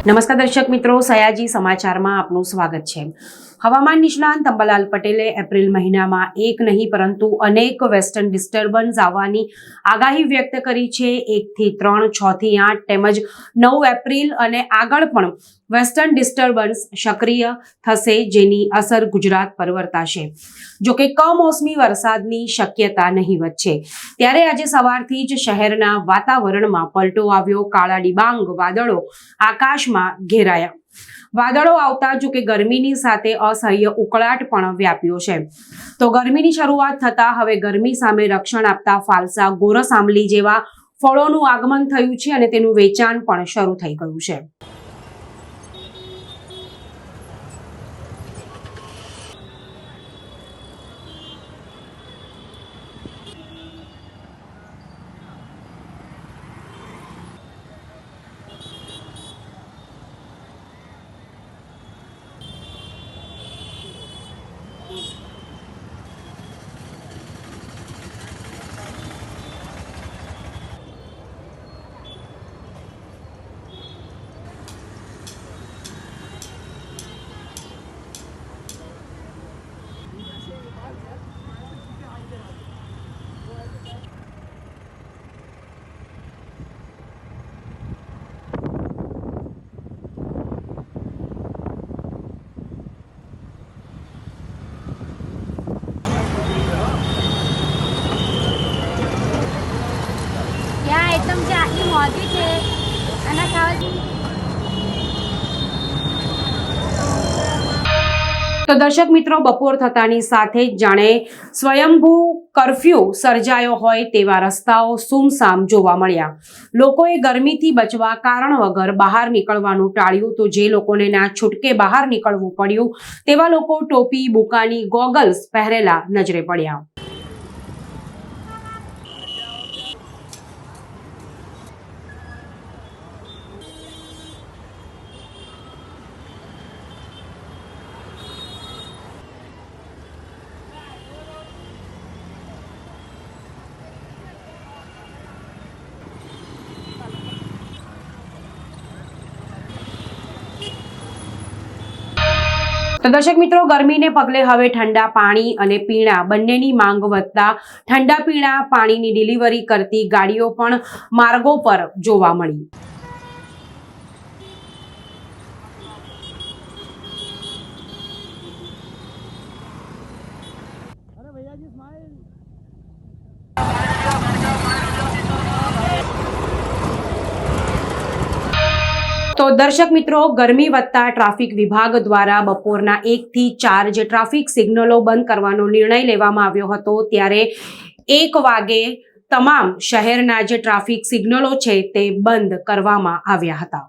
નમસ્કાર દર્શક મિત્રો, સયાજી સમાચારમાં આપનું સ્વાગત છે. હવામાન નિષ્ણાંત અંબાલાલ પટેલે એપ્રિલ મહિનામાં એક નહીં, પરંતુ અનેક વેસ્ટર્ન ડિસ્ટર્બન્સ આવવાની આગાહી વ્યક્ત કરી છે. એકથી ત્રણ, છથી આઠ તેમજ નવ એપ્રિલ અને આગળ પણ વેસ્ટર્ન ડિસ્ટર્બન્સ સક્રિય થશે, જેની અસર ગુજરાત પર વર્તાશે. જોકે કમોસમી વરસાદની શક્યતા નહીવત છે ત્યારે આજે સવારથી જ શહેરના વાતાવરણમાં પલટો આવ્યો. કાળા ડિબાંગ, વાદળો આકાશમાં ઘેરાયા. વાદળો આવતા જો કે ગરમીની સાથે અસહ્ય ઉકળાટ પણ વ્યાપ્યો છે. તો ગરમીની શરૂઆત થતા હવે ગરમી સામે રક્ષણ આપતા ફાલસા ગોરસ આંબલી જેવા ફળોનું આગમન થયું છે અને તેનું વેચાણ પણ શરૂ થઈ ગયું છે. આઈટમ જે આટલી મોંઘી છે, એના ખાવાથી તો દર્શક મિત્રો, બપોર થતાની સાથે જ જાણે સ્વયંભૂ કરફ્યુ સર્જાયો હોય તેવા રસ્તાઓ સુમસામ જોવા મળ્યા. લોકોએ ગરમીથી બચવા કારણ વગર બહાર નીકળવાનું ટાળ્યું તો જે લોકોને ના છૂટકે બહાર નીકળવું પડ્યું, તેવા લોકો ટોપી, બુકાની, ગોગલ્સ પહેરેલા નજરે પડ્યા. તો દર્શક મિત્રો, ગરમીને પગલે હવે ઠંડા પાણી અને પીણા બંનેની માંગ વધતા ઠંડા પીણા પાણીની ડિલિવરી કરતી ગાડીઓ પણ માર્ગો પર જોવા મળી. તો દર્શક મિત્રો, ગરમી વધતા ટ્રાફિક વિભાગ દ્વારા બપોરના એકથી ચાર જે ટ્રાફિક સિગ્નલો બંધ કરવાનો નિર્ણય લેવામાં આવ્યો હતો, ત્યારે એક વાગે તમામ શહેરના જે ટ્રાફિક સિગ્નલો છે તે બંધ કરવામાં આવ્યા હતા.